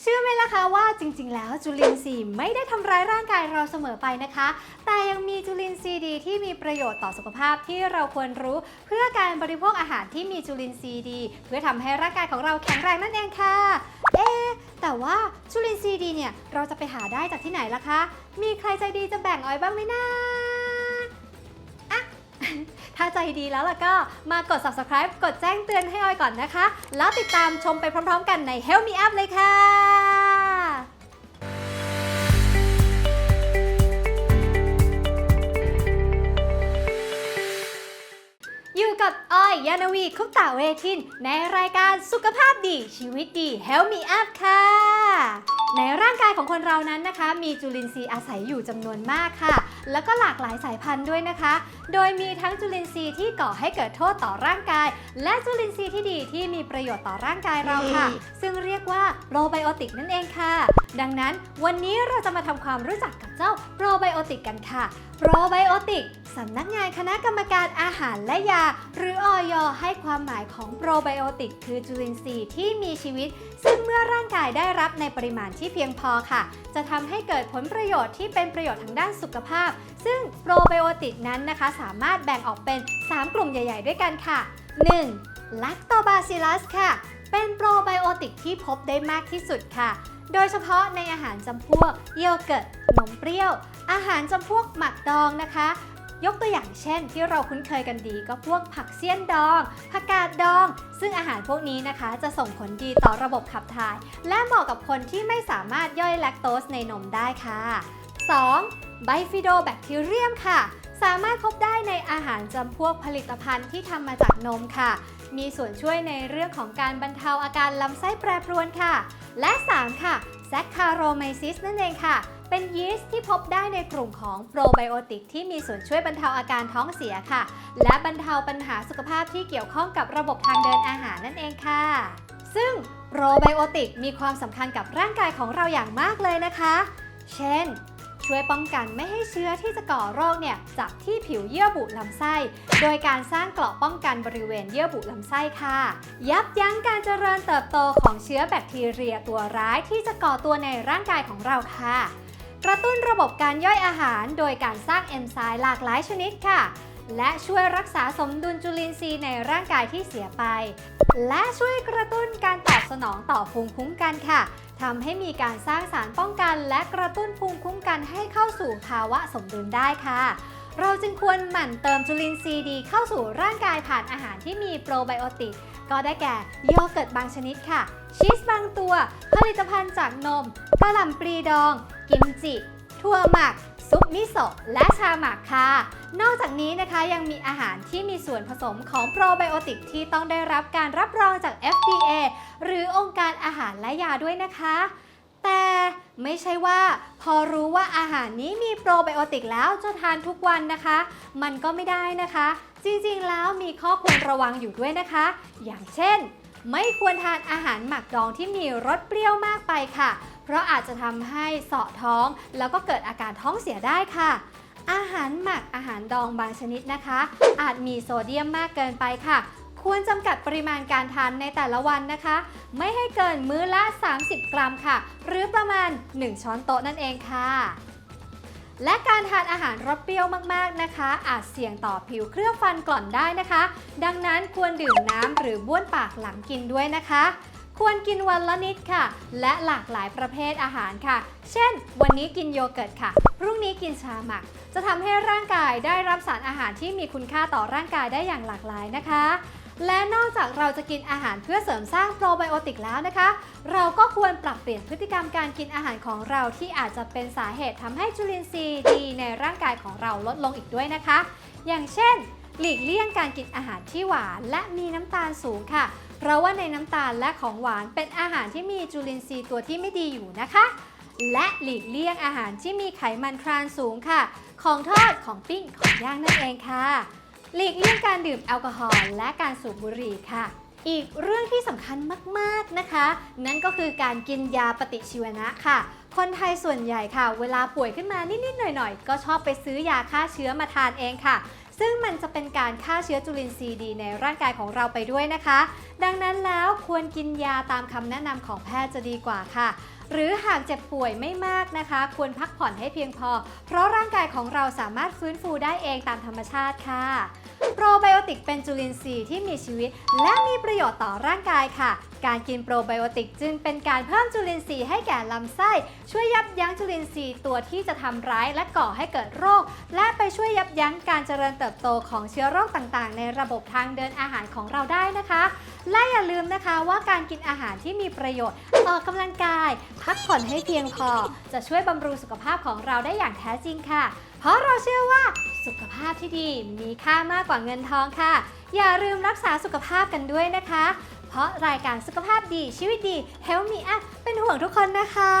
เชื่อไหมล่ะคะว่าจริงๆ แล้วจุลินทรีย์ไม่ได้ทำร้ายร่างกายเราเสมอไปนะคะ แต่ยังมีจุลินทรีย์ดีที่มีประโยชน์ต่อสุขภาพที่เราควรรู้ เพื่อการบริโภคอาหารที่มีจุลินทรีย์ดี เพื่อทำให้ร่างกายของเราแข็งแรงนั่นเองค่ะ เอ๊ะแต่ว่าจุลินทรีย์ดีเนี่ยเราจะไปหาได้จากที่ไหนล่ะคะ มีใครใจดีจะแบ่งอ้อยบ้างไหมนะ้า ใจดีแล้วล่ะก็มากด subscribe กดแจ้งเตือนให้ออยก่อนนะคะ แล้วติดตามชมไปพร้อม ๆ กันใน Help Me Up เลยค่ะอยู่กับออย ยานวีคุปตาเวทิน ในรายการสุขภาพดีชีวิตดี Help Me Up ค่ะ ในร่างกายของคนเรานั้นนะคะ มีจุลินทรีย์อาศัยอยู่จำนวนมากค่ะ แล้วก็หลากหลายสายพันธุ์ด้วยนะคะ โดยมีทั้งจุลินทรีย์ที่ก่อให้เกิดโทษต่อร่างกาย และจุลินทรีย์ที่ดีที่มีประโยชน์ต่อร่างกายเราค่ะ ซึ่งเรียกว่าโปรไบโอติกนั่นเองค่ะ ดังนั้นวันนี้เราจะมาทำความรู้จักกับเจ้าโปรไบโอติกกันค่ะ โปรไบโอติก สำนักงานคณะกรรมการอาหารและยา หรืออยให้ความหมายของโปรไบโอติกคือจุลินทรีย์ที่มีชีวิต ซึ่งเมื่อร่างกายได้รับในปริมาณที่เพียงพอค่ะ จะทำให้เกิดผลประโยชน์ที่เป็นประโยชน์ทางด้านสุขภาพ ซึ่งโปรไบโอติกนั้นนะคะ สามารถแบ่งออกเป็น 3 กลุ่มใหญ่ ๆ ด้วยกันค่ะ 1. ลักโตบาซิลัสค่ะ เป็นโปรไบโอติกที่พบได้มากที่สุดค่ะโดยเฉพาะในอาหารจำพวกโยเกิร์ต นมเปรี้ยว อาหารจำพวกหมักดองนะคะ ยกตัวอย่างเช่น ที่เราคุ้นเคยกันดีก็พวกผักเสี้ยนดองผักกาดดอง ซึ่งอาหารพวกนี้นะคะ จะส่งผลดีต่อระบบขับถ่าย และเหมาะกับคนที่ไม่สามารถย่อยแลคโตสในนมได้ค่ะ 2. ไบฟิโดแบคทีเรียมค่ะ สามารถพบได้ในอาหารจำพวกผลิตภัณฑ์ที่ทำมาจากนมค่ะ มีส่วนช่วยในเรื่องของการบรรเทาอาการลำไส้แปรปรวนค่ะ และ 3 ค่ะแซคคาโรไมซิสนั่นเองค่ะ เป็นยีสต์ที่พบได้ในกลุ่มของโปรไบโอติกที่มีส่วนช่วยบรรเทาอาการท้องเสียค่ะ และบรรเทาปัญหาสุขภาพที่เกี่ยวข้องกับระบบทางเดินอาหารนั่นเองค่ะ ซึ่งโปรไบโอติกมีความสำคัญกับร่างกายของเราอย่างมากเลยนะคะ เช่นช่วยป้องกันไม่ให้เชื้อที่จะก่อโรคเนี่ยจับที่ผิวเยื่อบุลำไส้ โดยการสร้างเกราะป้องกันบริเวณเยื่อบุลำไส้ค่ะ ยับยั้งการเจริญเติบโตของเชื้อแบคทีเรียตัวร้ายที่จะก่อตัวในร่างกายของเราค่ะ กระตุ้นระบบการย่อยอาหารโดยการสร้างเอนไซม์หลากหลายชนิดค่ะ และช่วยรักษาสมดุลจุลินทรีย์ในร่างกายที่เสียไป และช่วยกระตุ้นการตอบสนองต่อภูมิคุ้มกันค่ะทำให้มีการสร้างสารป้องกัน และกระตุ้นภูมิคุ้มกันให้เข้าสู่ภาวะสมดุลได้ค่ะ เราจึงควรหมั่นเติมจุลินทรีย์ดีเข้าสู่ร่างกายผ่านอาหารที่มีโปรไบโอติก ก็ได้แก่โยเกิร์ตบางชนิดค่ะ ชีสบางตัว ผลิตภัณฑ์จากนมกระหล่ำปลีดอง กิมจิถั่วหมัก ซุปมิโซะและชาหมักค่ะ นอกจากนี้นะคะยังมีอาหารที่มีส่วนผสมของโปรไบโอติกที่ต้องได้รับการรับรองจาก FDA หรือองค์การอาหารและยาด้วยนะคะ แต่ไม่ใช่ว่า พอรู้ว่าอาหารนี้มีโปรไบโอติกแล้วจะทานทุกวันนะคะ มันก็ไม่ได้นะคะ จริงๆแล้วมีข้อควรระวังอยู่ด้วยนะคะ อย่างเช่น ไม่ควรทานอาหารหมักดองที่มีรสเปรี้ยวมากไปค่ะ เพราะอาจจะทำให้เสาะท้อง แล้วก็เกิดอาการท้องเสียได้ค่ะ อาหารหมักอาหารดองบางชนิดนะคะ อาจมีโซเดียมมากเกินไปค่ะ ควรจำกัดปริมาณการทานในแต่ละวันนะคะ ไม่ให้เกินมื้อละ 30 กรัมค่ะ หรือประมาณ 1 ช้อนโต๊ะนั่นเองค่ะและการทานอาหารรสเปรี้ยวมาก ๆ นะคะ อาจเสี่ยงต่อผิวเคลือบฟันกร่อนได้นะคะ ดังนั้นควรดื่มน้ำหรือบ้วนปากหลังกินด้วยนะคะ ควรกินวันละนิดค่ะ และหลากหลายประเภทอาหารค่ะ เช่น วันนี้กินโยเกิร์ตค่ะ พรุ่งนี้กินชาหมัก จะทำให้ร่างกายได้รับสารอาหารที่มีคุณค่าต่อร่างกายได้อย่างหลากหลายนะคะ และนอกจากเราจะกินอาหารเพื่อเสริมสร้างโปรไบโอติกแล้วนะคะ เราก็ควรปรับเปลี่ยนพฤติกรรมการกินอาหารของเราที่อาจจะเป็นสาเหตุทำให้จุลินทรีย์ดีในร่างกายของเราลดลงอีกด้วยนะคะ อย่างเช่น หลีกเลี่ยงการกินอาหารที่หวานและมีน้ำตาลสูงค่ะ เพราะว่าในน้ำตาลและของหวานเป็นอาหารที่มีจุลินทรีย์ตัวที่ไม่ดีอยู่นะคะ และหลีกเลี่ยงอาหารที่มีไขมันทรานสูงค่ะ ของทอดของปิ้งของย่างนั่นเองค่ะ หลีกเลี่ยงการดื่มแอลกอฮอล์และการสูบบุหรี่ค่ะอีกเรื่องที่สำคัญมาก ๆ นะคะ นั่นก็คือการกินยาปฏิชีวนะค่ะ คนไทยส่วนใหญ่ค่ะ เวลาป่วยขึ้นมานิด ๆ หน่อย ๆ ก็ชอบไปซื้อยาฆ่าเชื้อมาทานเองค่ะ ซึ่งมันจะเป็นการฆ่าเชื้อจุลินทรีย์ดีในร่างกายของเราไปด้วยนะคะ ดังนั้นแล้วควรกินยาตามคำแนะนำของแพทย์จะดีกว่าค่ะ หรือหากเจ็บป่วยไม่มากนะคะ ควรพักผ่อนให้เพียงพอ เพราะร่างกายของเราสามารถฟื้นฟูได้เองตามธรรมชาติค่ะ โปรไบโอติกเป็นจุลินทรีย์ที่มีชีวิต และมีประโยชน์ต่อร่างกายค่ะ การกินโปรไบโอติกจึงเป็นการเพิ่มจุลินทรีย์ให้แก่ลำไส้ ช่วยยับยั้งจุลินทรีย์ตัวที่จะทำร้ายและก่อให้เกิดโรค และไปช่วยยับยั้งการเจริญเติบโตของเชื้อโรคต่างๆ ในระบบทางเดินอาหารของเราได้นะคะ และอย่าลืมนะคะว่าการกินอาหารที่มีประโยชน์ออกกำลังกาย พักผ่อนให้เพียงพอ จะช่วยบำรุงสุขภาพของเราได้อย่างแท้จริงค่ะ เพราะเราเชื่อว่าสุขภาพที่ดีมีค่ามากกว่าเงินทองค่ะ อย่าลืมรักษาสุขภาพกันด้วยนะคะ เพราะรายการสุขภาพดีชีวิตดี Help Me Up เป็นห่วงทุกคนนะคะ